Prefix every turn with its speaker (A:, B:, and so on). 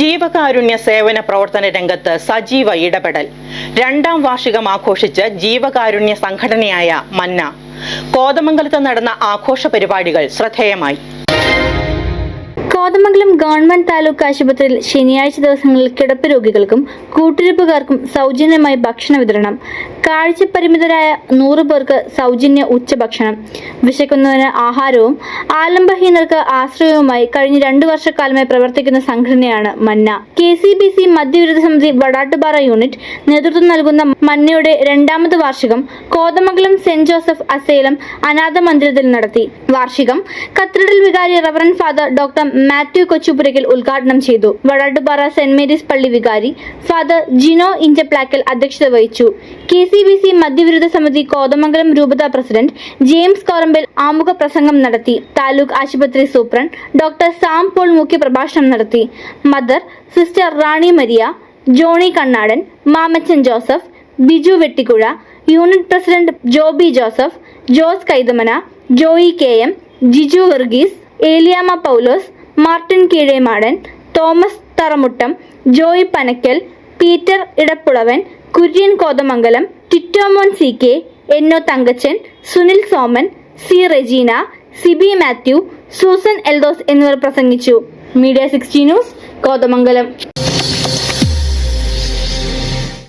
A: ജീവകാരുണ്യ സേവന പ്രവർത്തന രംഗത്ത് സജീവ ഇടപെടൽ. രണ്ടാം വാർഷികം ആഘോഷിച്ച് ജീവകാരുണ്യ സംഘടനയായ മന്ന. കോതമംഗലത്ത് നടന്ന ആഘോഷ പരിപാടികൾ ശ്രദ്ധേയമായി.
B: കോതമംഗലം ഗവൺമെന്റ് താലൂക്ക് ആശുപത്രിയിൽ ശനിയാഴ്ച ദിവസങ്ങളിൽ കിടപ്പ് രോഗികൾക്കും കൂട്ടിരിപ്പുകാർക്കും സൗജന്യമായി ഭക്ഷണ വിതരണം. കാഴ്ചപരിമിതരായ നൂറ് പേർക്ക് സൗജന്യ ഉച്ചഭക്ഷണം. വിശക്കുന്നതിന് ആഹാരവും ആലംബഹീനർക്ക് ആശ്രയവുമായി കഴിഞ്ഞ രണ്ടു വർഷക്കാലമായി പ്രവർത്തിക്കുന്ന സംഘടനയാണ് മന്ന. കെ സി ബി സി മദ്യവിരുദ്ധ സമിതി വടാട്ടുപാറ യൂണിറ്റ് നേതൃത്വം നൽകുന്ന മന്നയുടെ രണ്ടാമത് വാർഷികം കോതമംഗലം സെന്റ് ജോസഫ് അസേലം അനാഥ മന്ദിരത്തിൽ നടത്തി. വാർഷികം കത്തീഡ്രൽ വികാരി reverend father doctor Mathew Kochupurackal ഉദ്ഘാടനം ചെയ്തു. വടാട്ടുപാറ സെന്റ് മേരീസ് പള്ളി വികാരി ഫാദർ ജിനോ ഇഞ്ചപ്ലാക്കൽ അധ്യക്ഷത വഹിച്ചു. കെ സി ബി സി മദ്യവിരുദ്ധ സമിതി കോതമംഗലം രൂപത പ്രസിഡന്റ് ജെയിംസ് കോറമ്പൽ ആമുഖ പ്രസംഗം നടത്തി. താലൂക്ക് ആശുപത്രി സൂപ്രണ്ട് ഡോക്ടർ സാം പോൾ മുഖ്യപ്രഭാഷണം നടത്തി. Mother sister Rani Maria Johny Kannadan Mamachan Joseph Biju Vettikuzha unit president Joby Joseph Jose Kaithamana Joy K M Jiju Varghese Eliyamma Paulose Martin Keezhemadan Thomas Tharamuttam Joy Panakkal Peter Edappulavan Kurian Kothamangalam Titomon C K എന്നോ Thankachan Sunil Soman C Regina Siby Mathew Susan Eldhose എന്നിവർ പ്രസംഗിച്ചു. Media sixty news Kothamangalam.